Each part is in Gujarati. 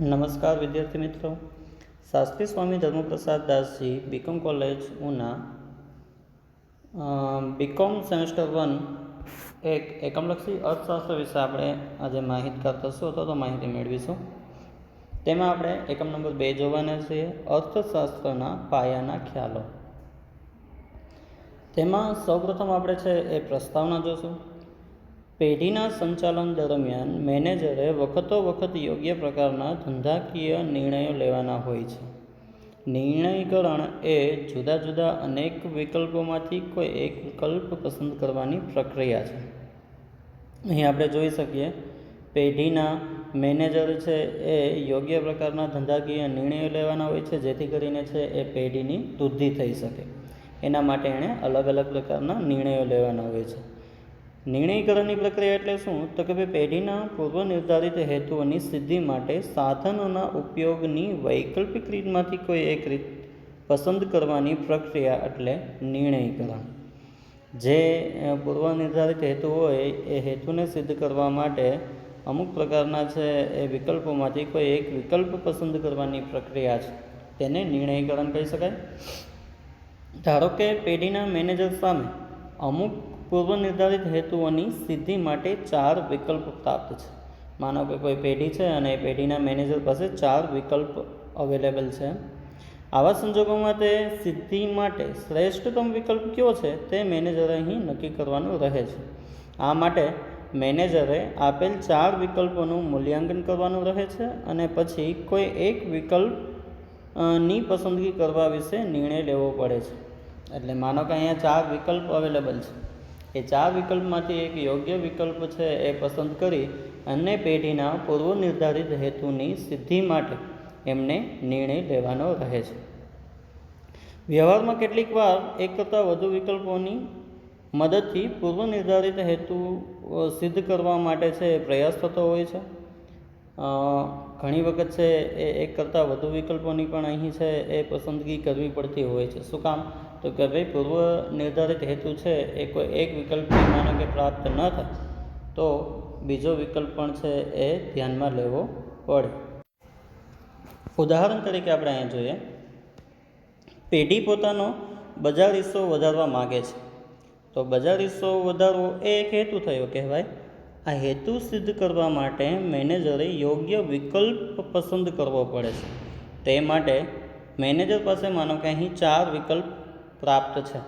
નમસ્કાર વિદ્યાર્થી મિત્રો. Shastri Swami Dharmaprasad Dasji BCom college Una BCom semester one એક એકમલક્ષી અર્થશાસ્ત્ર વિશે આપણે આજે માહિતગાર થશું અથવા તો માહિતી મેળવીશું. તેમાં આપણે એકમ નંબર બે જોવાના છીએ, અર્થશાસ્ત્રના પાયાના ખ્યાલો. તેમાં સૌપ્રથમ આપણે છે એ પ્રસ્તાવના જોશું. પેઢીના સંચાલન દરમિયાન મેનેજરે વખતો વખત યોગ્ય પ્રકારના ધંધાકીય નિર્ણયો લેવાના હોય છે. નિર્ણયકરણ એ જુદા જુદા અનેક વિકલ્પોમાંથી કોઈ એક વિકલ્પ પસંદ કરવાની પ્રક્રિયા છે. અહીં આપણે જોઈ શકીએ, પેઢીના મેનેજર છે એ યોગ્ય પ્રકારના ધંધાકીય નિર્ણયો લેવાના હોય છે, જેથી કરીને છે એ પેઢીની વૃદ્ધિ થઈ શકે. એના માટે એણે અલગ અલગ પ્રકારના નિર્ણયો લેવાના હોય છે. નિર્ણયકરણની પ્રક્રિયા એટલે શું? તો કે ભાઈ પેઢીના પૂર્વ નિર્ધારિત હેતુઓની સિદ્ધિ માટે સાધનોના ઉપયોગની વૈકલ્પિક રીતમાંથી કોઈ એક રીત પસંદ કરવાની પ્રક્રિયા એટલે નિર્ણયકરણ. જે પૂર્વ નિર્ધારિત હેતુ હોય, એ હેતુને સિદ્ધ કરવા માટે અમુક પ્રકારના છે, એ વિકલ્પોમાંથી કોઈ એક વિકલ્પ પસંદ કરવાની પ્રક્રિયા છે. તેને નિર્ણયકરણ કહી શકાય. ધારો કે પેઢીના મેનેજર સામે અમુક પૂર્વ નિર્ધારિત હેતુઓની સિદ્ધિ માટે ચાર વિકલ્પ પ્રાપ્ત છે. માનો કે કોઈ પેઢી છે અને એ પેઢીના મેનેજર પાસે ચાર વિકલ્પ અવેલેબલ છે. આવા સંજોગોમાં તે સિદ્ધિ માટે શ્રેષ્ઠતમ વિકલ્પ કયો છે તે મેનેજરે અહીં નક્કી કરવાનું રહે છે. આ માટે મેનેજરે આપેલ ચાર વિકલ્પોનું મૂલ્યાંકન કરવાનું રહે છે અને પછી કોઈ એક વિકલ્પની પસંદગી કરવા વિશે નિર્ણય લેવો પડે છે. એટલે માનો કે અહીંયા ચાર વિકલ્પ અવેલેબલ છે. એ ચાર વિકલ્પમાંથી એક યોગ્ય વિકલ્પ છે એ પસંદ કરી અને પેઢીના પૂર્વ નિર્ધારિત હેતુની સિદ્ધિ માટે એમને નિર્ણય લેવાનો રહે છે. વ્યવહારમાં કેટલીક વાર એક કરતાં વધુ વિકલ્પોની મદદથી પૂર્વ નિર્ધારિત હેતુ સિદ્ધ કરવા માટે છે પ્રયાસ થતો હોય છે. ઘણી વખત છે એ એક કરતાં વધુ વિકલ્પોની પણ અહીં છે એ પસંદગી કરવી પડતી હોય છે. શું કામ? તો કે ભાઈ પૂર્વ નિર્ધારિત હેતુ છે, એ કોઈ એક વિકલ્પ માનો કે પ્રાપ્ત ન થાય, તો બીજો વિકલ્પ પણ છે એ ધ્યાનમાં લેવો પડે. ઉદાહરણ તરીકે આપણે અહીંયા જોઈએ. પેઢી પોતાનો બજાર હિસ્સો વધારવા માગે છે. તો બજાર હિસ્સો વધારવો એ એક હેતુ થયો કહેવાય. આ હેતુ સિદ્ધ કરવા માટે મેનેજરે યોગ્ય વિકલ્પ પસંદ કરવો પડે છે. તે માટે મેનેજર પાસે માનો કે અહીં ચાર વિકલ્પ પ્રાપ્ત છે.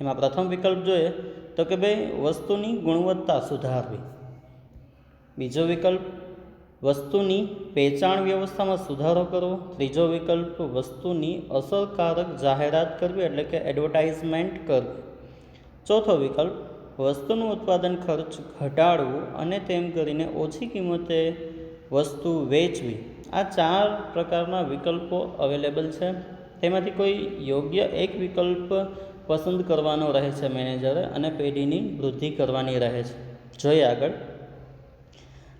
એમાં પ્રથમ વિકલ્પ જોઈએ તો કે ભાઈ વસ્તુની ગુણવત્તા સુધારવી. બીજો વિકલ્પ, વસ્તુની વેચાણ વ્યવસ્થામાં સુધારો કરવો. ત્રીજો વિકલ્પ, વસ્તુની અસરકારક જાહેરાત કરવી, એટલે કે એડવર્ટાઇઝમેન્ટ કરવી. ચોથો વિકલ્પ, વસ્તુનું ઉત્પાદન ખર્ચ ઘટાડવું અને તેમ કરીને ઓછી કિંમતે વસ્તુ વેચવી. આ ચાર પ્રકારના વિકલ્પો અવેલેબલ છે. તેમાંથી કોઈ યોગ્ય એક વિકલ્પ પસંદ કરવાનો રહે છે મેનેજરે અને પેઢીની વૃદ્ધિ કરવાની રહે છે. જોઈએ આગળ.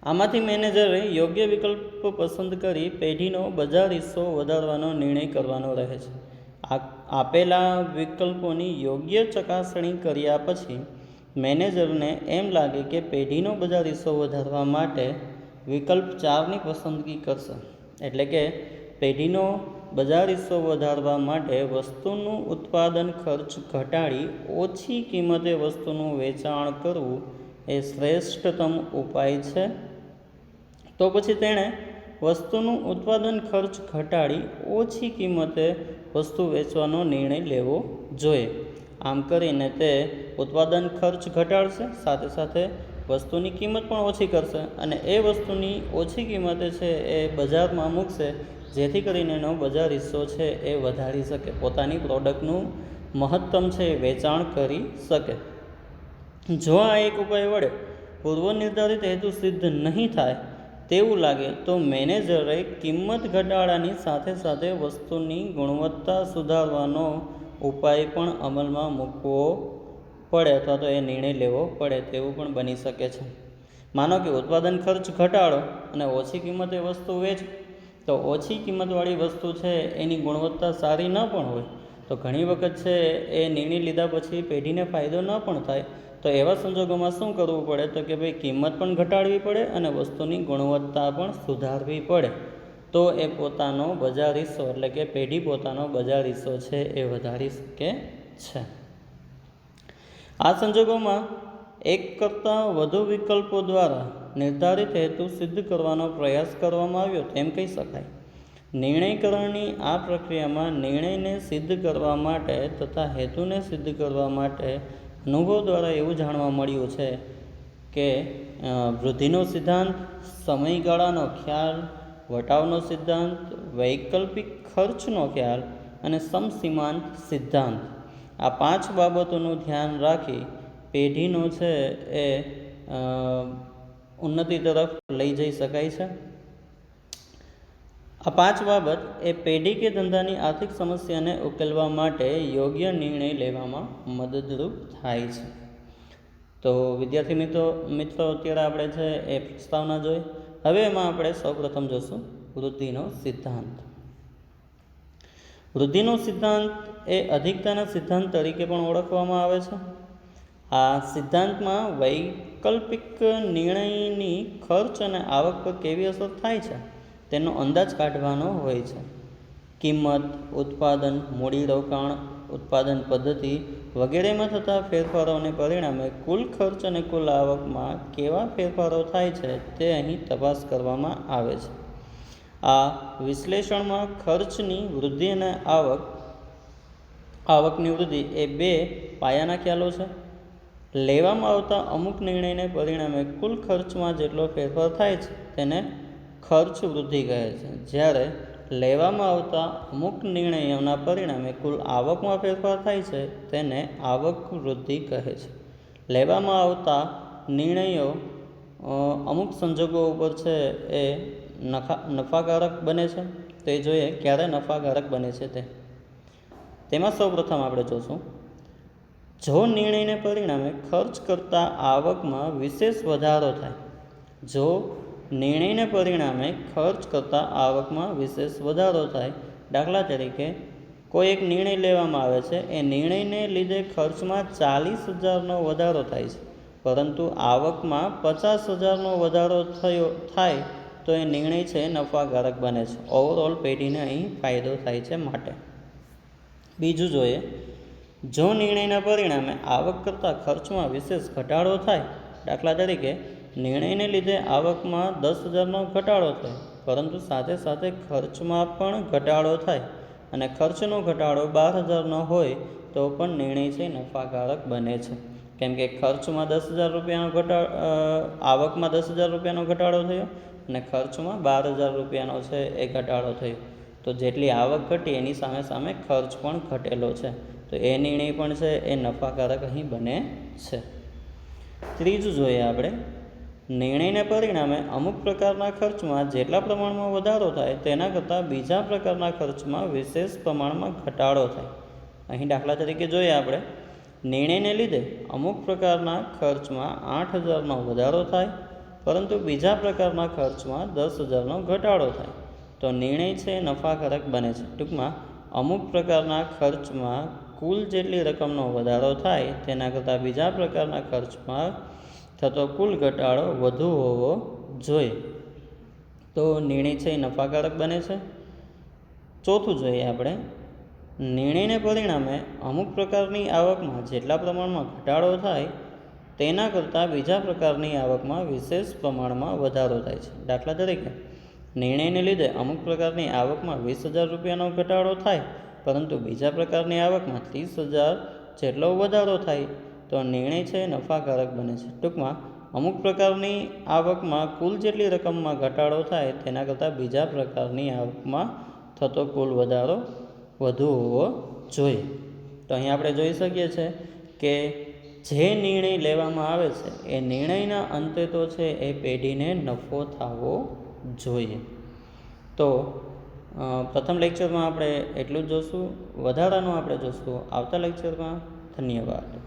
આમાંથી મેનેજરે યોગ્ય વિકલ્પ પસંદ કરી પેઢીનો બજાર હિસ્સો વધારવાનો નિર્ણય કરવાનો રહે છે. આપેલા વિકલ્પોની યોગ્ય ચકાસણી કર્યા પછી મેનેજરને એમ લાગે કે પેઢીનો બજાર હિસ્સો વધારવા માટે વિકલ્પ ચારની પસંદગી કરશે. એટલે કે પેઢીનો બજાર હિસ્સો વધારવા માટે વસ્તુનું ઉત્પાદન ખર્ચ ઘટાડી ઓછી કિંમતે વસ્તુનું વેચાણ કરવું એ શ્રેષ્ઠતમ ઉપાય છે. તો પછી તેણે વસ્તુનું ઉત્પાદન ખર્ચ ઘટાડી ઓછી કિંમતે વસ્તુ વેચવાનો નિર્ણય લેવો જોઈએ. આમ કરીને તે ઉત્પાદન ખર્ચ ઘટાડશે, સાથે સાથે વસ્તુની કિંમત પણ ઓછી કરશે અને એ વસ્તુની ઓછી કિંમતે છે એ બજારમાં મૂકશે, જેથી કરીને એનો બજાર હિસ્સો છે એ વધારી શકે, પોતાની પ્રોડક્ટનું મહત્તમ છે એ વેચાણ કરી શકે. જો આ એક ઉપાય વડે પૂર્વ નિર્ધારિત હેતુ સિદ્ધ નહીં થાય તેવું લાગે, તો મેનેજરે કિંમત ઘટાડાની સાથે સાથે વસ્તુની ગુણવત્તા સુધારવાનો ઉપાય પણ અમલમાં મૂકવો પડે અથવા તો એ નિર્ણય લેવો પડે તેવું પણ બની શકે છે. માનો કે ઉત્પાદન ખર્ચ ઘટાડો અને ઓછી કિંમતે વસ્તુ વેચ, તો ઓછી કિંમતવાળી વસ્તુ છે એની ગુણવત્તા સારી ન પણ હોય, તો ઘણી વખત છે એ નિર્ણય લીધા પછી પેઢીને ફાયદો ન પણ થાય, તો એવા સંજોગોમાં શું કરવું પડે? તો કે ભાઈ કિંમત પણ ઘટાડવી પડે અને વસ્તુની ગુણવત્તા પણ સુધારવી પડે. તો એ પોતાનો બજાર હિસ્સો એટલે કે પેઢી પોતાનો બજાર હિસ્સો છે એ વધારી શકે છે. આ સંજોગોમાં એક કરતાં વધુ વિકલ્પો દ્વારા નિર્ધારિત હેતુ સિદ્ધ કરવાનો પ્રયાસ કરવામાં આવ્યો તેમ કહી શકાય. નિર્ણયકરણની આ પ્રક્રિયામાં નિર્ણયને સિદ્ધ કરવા માટે તથા હેતુને સિદ્ધ કરવા માટે અનુભવ દ્વારા એવું જાણવા મળ્યું છે કે વૃદ્ધિનો સિદ્ધાંત, સમયગાળાનો ખ્યાલ, વટાવનો સિદ્ધાંત, વૈકલ્પિક ખર્ચનો ખ્યાલ અને સમસીમાંત સિદ્ધાંત. આ પાંચ બાબતોનું ધ્યાન રાખી પેઢીનો છે એ ઉન્નતિ તરફ લઈ જઈ શકાય છે. આ પાંચ બાબત એ પેઢી કે ધંધાની આર્થિક સમસ્યાને ઉકેલવા માટે યોગ્ય નિર્ણય લેવામાં મદદરૂપ થાય છે. તો વિદ્યાર્થી મિત્રો મિત્રો, અત્યારે આપણે છે એ પ્રસ્તાવના જોઈ. હવે એમાં આપણે સૌપ્રથમ જોશું વૃદ્ધિનો સિદ્ધાંત. વૃદ્ધિનો સિદ્ધાંત એ અધિકતાના સિદ્ધાંત તરીકે પણ ઓળખવામાં આવે છે. આ સિદ્ધાંતમાં વૈકલ્પિક નિર્ણયની ખર્ચ અને આવક પર કેવી અસર થાય છે, તેનો અંદાજ કાઢવાનો હોય છે. કિંમત, ઉત્પાદન, મૂડી રોકાણ, ઉત્પાદન પદ્ધતિ વગેરેમાં થતા ફેરફારોને પરિણામે કુલ ખર્ચ અને કુલ આવકમાં કેવા ફેરફારો થાય છે, તે અહીં તપાસ કરવામાં આવે છે. આ વિશ્લેષણમાં ખર્ચની વૃદ્ધિ અને આવક, આવકની વૃદ્ધિ એ બે પાયાના ખ્યાલો છે. લેવામાં આવતા અમુક નિર્ણયને પરિણામે કુલ ખર્ચમાં જેટલો ફેરફાર થાય છે, તેને ખર્ચ વૃદ્ધિ કહે છે. જ્યારે લેવામાં આવતા અમુક નિર્ણયોના પરિણામે કુલ આવકમાં ફેરફાર થાય છે, તેને આવક વૃદ્ધિ કહે છે. લેવામાં આવતા નિર્ણયો અમુક સંજોગો ઉપર છે એ નફા, નફાકારક બને છે? તે જોઈએ ક્યારે નફાકારક બને છે તે. તેમાં સૌપ્રથમ આપણે જોશું. જો નિર્ણયને પરિણામે ખર્ચ કરતાં આવકમાં વિશેષ વધારો થાય, જો નિર્ણયને પરિણામે ખર્ચ કરતાં આવકમાં વિશેષ વધારો થાય, દાખલા તરીકે કોઈ એક નિર્ણય લેવામાં આવે છે, એ નિર્ણયને લીધે ખર્ચમાં ચાલીસ હજારનો વધારો થાય છે. પરંતુ આવકમાં પચાસ હજારનો વધારો થયો, થાય તો એ નિર્ણય છે નફાકારક બને છે. ઓવરઓલ પેઢીને અહીં ફાયદો થાય છે માટે. બીજું જોઈએ. જો નિર્ણયના પરિણામે આવક કરતાં ખર્ચમાં વિશેષ ઘટાડો થાય, દાખલા તરીકે નિર્ણયને લીધે આવકમાં દસ હજારનો ઘટાડો થાય, પરંતુ સાથે સાથે ખર્ચમાં પણ ઘટાડો થાય અને ખર્ચનો ઘટાડો બાર હજારનો હોય, તો પણ નિર્ણય છે નફાકારક બને છે. કેમ કે ખર્ચમાં દસ હજાર રૂપિયાનો ઘટાડો આવકમાં દસ હજાર રૂપિયાનો ઘટાડો થયો અને ખર્ચમાં બાર હજાર રૂપિયાનો છે એ ઘટાડો થયો. તો જેટલી આવક ઘટી એની સામે સામે ખર્ચ પણ ઘટેલો છે. તો એ નિર્ણય પણ છે, એ નફાકારક અહીં બને છે. ત્રીજું જોઈએ આપણે. નિર્ણયને પરિણામે અમુક પ્રકારના ખર્ચમાં જેટલા પ્રમાણમાં વધારો થાય તેના કરતાં બીજા પ્રકારના ખર્ચમાં વિશેષ પ્રમાણમાં ઘટાડો થાય. અહીં દાખલા તરીકે જોઈએ આપણે. નિર્ણયને લીધે અમુક પ્રકારના ખર્ચમાં આઠ હજારનો વધારો થાય પરંતુ બીજા પ્રકારના ખર્ચમાં દસ હજારનો ઘટાડો થાય. તો નિર્ણય છે નફાકારક બને છે. ટૂંકમાં, અમુક પ્રકારના ખર્ચમાં કુલ જેટલી રકમનો વધારો થાય, તેના કરતાં બીજા પ્રકારના ખર્ચમાં થતો કુલ ઘટાડો વધુ હોવો જોઈએ. તો નિર્ણય છે એ નફાકારક બને છે. ચોથું જોઈએ આપણે. નિર્ણયને પરિણામે અમુક પ્રકારની આવકમાં જેટલા પ્રમાણમાં ઘટાડો થાય તેના કરતાં બીજા પ્રકારની આવકમાં વિશેષ પ્રમાણમાં વધારો થાય છે. દાખલા તરીકે, નિર્ણયને લીધે અમુક પ્રકારની આવકમાં વીસ હજાર રૂપિયાનો ઘટાડો થાય, પરંતુ બીજા પ્રકારની આવકમાં ત્રીસ હજાર જેટલો વધારો થાય, તો નિર્ણય છે નફાકારક બને છે. ટૂંકમાં, અમુક પ્રકારની આવકમાં કુલ જેટલી રકમમાં ઘટાડો થાય, તેના કરતાં બીજા પ્રકારની આવકમાં થતો કુલ વધારો વધુ હોવો જોઈએ. તો અહીં આપણે જોઈ શકીએ છીએ કે જે નિર્ણય લેવામાં આવે છે, એ નિર્ણયના અંતે તો છે એ પેઢીને નફો થવો જોઈએ. તો પ્રથમ લેક્ચરમાં આપણે એટલું જ જોશું, વધારાનું આપણે જોશું. આવતા લેક્ચરમાં ધન્યવાદ.